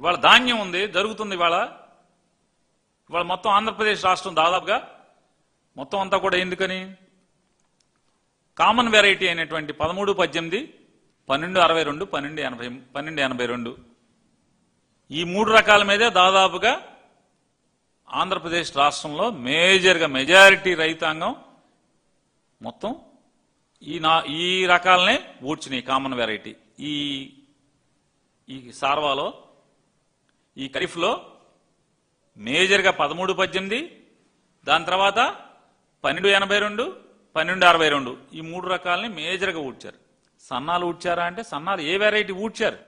ఇవాళ ధాన్యం ఉంది జరుగుతుంది ఇవాళ. ఇవాళ మొత్తం ఆంధ్రప్రదేశ్ రాష్ట్రం దాదాపుగా మొత్తం అంతా కూడా ఎందుకని? కామన్ వెరైటీ అయినటువంటి పదమూడు పద్దెనిమిది పన్నెండు అరవై రెండు పన్నెండు ఎనభై పన్నెండు ఎనభై రెండు. ఈ మూడు రకాల మీదే దాదాపుగా ఆంధ్రప్రదేశ్ రాష్ట్రంలో మేజర్గా మెజారిటీ రైతాంగం మొత్తం ఈ నా ఈ రకాలనే ఊడ్చినాయి కామన్ వెరైటీ. ఈ ఈ సార్వాలో ఈ ఖరీఫ్లో మేజర్గా పదమూడు పద్దెనిమిది దాని తర్వాత పన్నెండు ఎనభై రెండు పన్నెండు అరవై రెండు. ఈ మూడు రకాలని మేజర్గా ఊడ్చారు. సన్నాలు ఊడ్చారా అంటే సన్నాలు ఏ వెరైటీ ఊడ్చారు?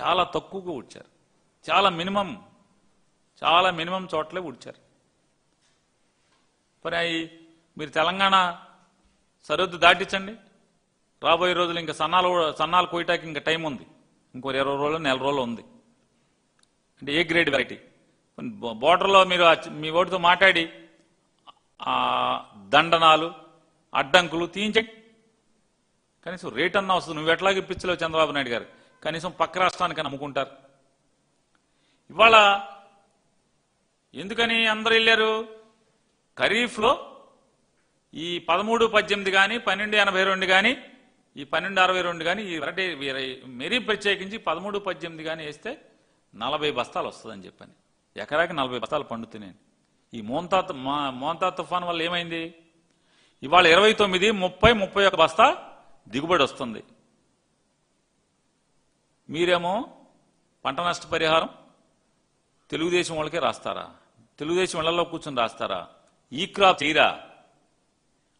చాలా తక్కువగా ఊడ్చారు. చాలా మినిమం చాలా మినిమం చోట్లే ఊడ్చారు. మరి అయి మీరు తెలంగాణ సరిహద్దు దాటించండి. రాబోయే రోజులు ఇంకా సన్నాలు సన్నాలు కోయటానికి ఇంకా టైం ఉంది. ఇంకో ఇరవై రోజులు నెల రోజులు ఉంది. అంటే ఏ గ్రేడ్ వెరైటీ బోర్డర్లో మీరు మీ ఓటుతో మాట్లాడి దండనాలు అడ్డంకులు తీయించండి. కనీసం రేట్ అన్నా వస్తుంది. నువ్వు ఎట్లాగే ఇప్పించలేవు చంద్రబాబు నాయుడు గారు? కనీసం పక్క రాష్ట్రానికి నమ్ముకుంటారు ఇవాళ ఎందుకని అందరు వెళ్ళారు? ఖరీఫ్లో ఈ పదమూడు పద్దెనిమిది కానీ పన్నెండు ఎనభై రెండు కానీ ఈ పన్నెండు అరవై రెండు కానీ ఈ వెరైటీ మెరీ మరీ ప్రత్యేకించి పదమూడు పద్దెనిమిది కానీ వేస్తే నలభై బస్తాలు వస్తుందని చెప్పని. ఎకరాకి నలభై బస్తాలు పండుతున్నాయి ఈ మోంతా మా- మోంతా తుఫాన్ వల్ల ఏమైంది? ఇవాళ ఇరవై తొమ్మిది ముప్పై ముప్పై ఒక బస్తా దిగుబడి వస్తుంది. మీరేమో పంట నష్ట పరిహారం తెలుగుదేశం వాళ్ళకే రాస్తారా? తెలుగుదేశం ఇళ్ళలో కూర్చొని రాస్తారా? ఈ క్రాప్ తీరా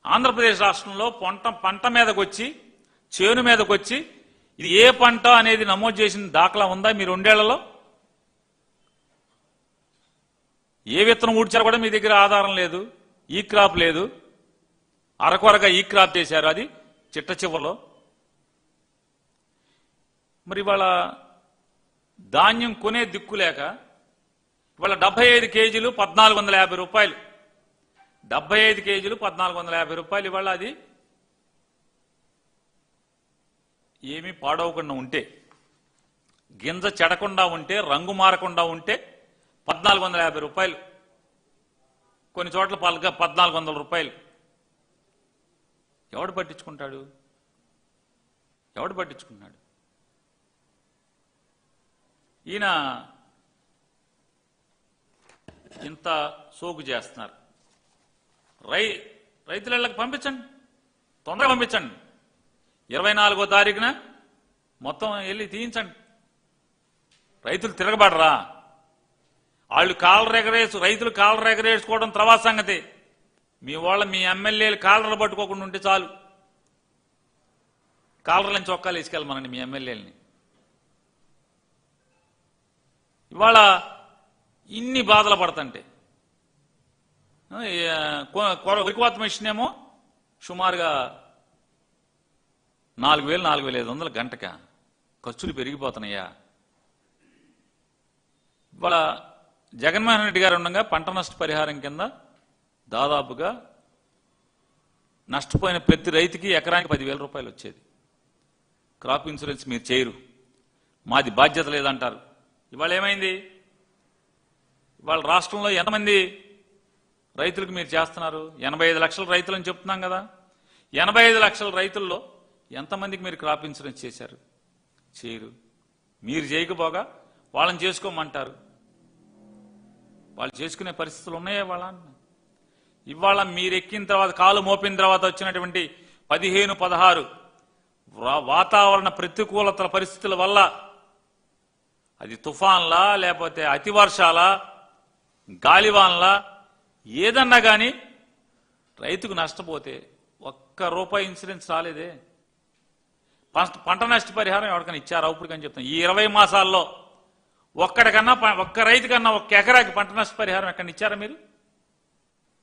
ఆంధ్రప్రదేశ్ రాష్ట్రంలో పంట పంట మీదకొచ్చి చేను మీదకొచ్చి ఇది ఏ పంట అనేది నమోదు చేసిన దాఖలా ఉందా మీ రెండేళ్ళలో? ఏ విత్తనం ఊడ్చారు కూడా మీ దగ్గర ఆధారం లేదు ఈ క్రాప్ లేదు. అరకొరగా ఈ క్రాప్ చేశారు అది చిట్ట చివరిలో. మరి ఇవాళ ధాన్యం కొనే దిక్కు లేక ఇవాళ డెబ్బై ఐదు కేజీలు పద్నాలుగు వందల యాభై రూపాయలు. డెబ్బై ఐదు కేజీలు పద్నాలుగు వందల యాభై రూపాయలు ఇవాళ అది. ఏమీ పాడవకుండా ఉంటే గింజ చెడకుండా ఉంటే రంగు మారకుండా ఉంటే పద్నాలుగు వందల యాభై రూపాయలు. కొన్ని చోట్ల పాలుగా పద్నాలుగు వందల రూపాయలు. ఎవడు పట్టించుకుంటాడు? ఎవడు పట్టించుకున్నాడు ఈయన ఇంత సోకు చేస్తున్నారు. రై రైతులకు పంపించండి. తొందరగా పంపించండి. ఇరవై నాలుగో తారీఖున మొత్తం వెళ్ళి తీయించండి. రైతులు తిరగబడరా? వాళ్ళు కాలర్ ఎగరేసు రైతులు కాలర్ ఎగరేసుకోవడం తర్వాత సంగతి. మీ వాళ్ళ మీ ఎమ్మెల్యేలు కాలర్లు పట్టుకోకుండా ఉంటే చాలు. కాలర్లని చొక్కాలు వేసుకెళ్ళమనండి మీ ఎమ్మెల్యేలని. ఇవాళ ఇన్ని బాధలు పడతంటే. ఉరికోత మిషన్ ఏమో సుమారుగా నాలుగు వేలు నాలుగు వేల ఐదు వందల గంటక. ఖర్చులు పెరిగిపోతున్నాయా? ఇవాళ జగన్మోహన్ రెడ్డి గారు ఉండగా పంట నష్ట పరిహారం కింద దాదాపుగా నష్టపోయిన ప్రతి రైతుకి ఎకరానికి పదివేల రూపాయలు వచ్చేది. క్రాప్ ఇన్సూరెన్స్ మీరు చేయరు. మాది బాధ్యత లేదంటారు. ఇవాళ ఏమైంది? ఇవాళ రాష్ట్రంలో ఎంతమంది రైతులకు మీరు చేస్తున్నారు? ఎనభై ఐదు లక్షల రైతులని చెప్తున్నాం కదా. ఎనభై ఐదు లక్షల రైతుల్లో ఎంతమందికి మీరు క్రాప్ ఇన్సూరెన్స్ చేశారు? చేయరు. మీరు చేయకపోగా వాళ్ళని చేసుకోమంటారు. వాళ్ళు చేసుకునే పరిస్థితులు ఉన్నాయా వాళ్ళ ఇవాళ మీరు ఎక్కిన తర్వాత కాలు మోపిన తర్వాత వచ్చినటువంటి పదిహేను పదహారు వాతావరణ ప్రతికూలతల పరిస్థితుల వల్ల అది తుఫాన్లా లేకపోతే అతి వర్షాలా గాలివాన్లా ఏదన్నా కానీ రైతుకు నష్టపోతే ఒక్క రూపాయి ఇన్సూరెన్స్ రాలేదే. పంట నష్టపరిహారం నష్ట పరిహారం ఎవరికైనా ఇచ్చారా? ఇప్పటికని చెప్తాను ఈ ఇరవై మాసాల్లో ఒక్కడికన్నా ప- ఒక్క రైతుకన్నా ఒక్క ఎకరాకి పంట నష్టపరిహారం ఎక్కడ ఇచ్చారా మీరు?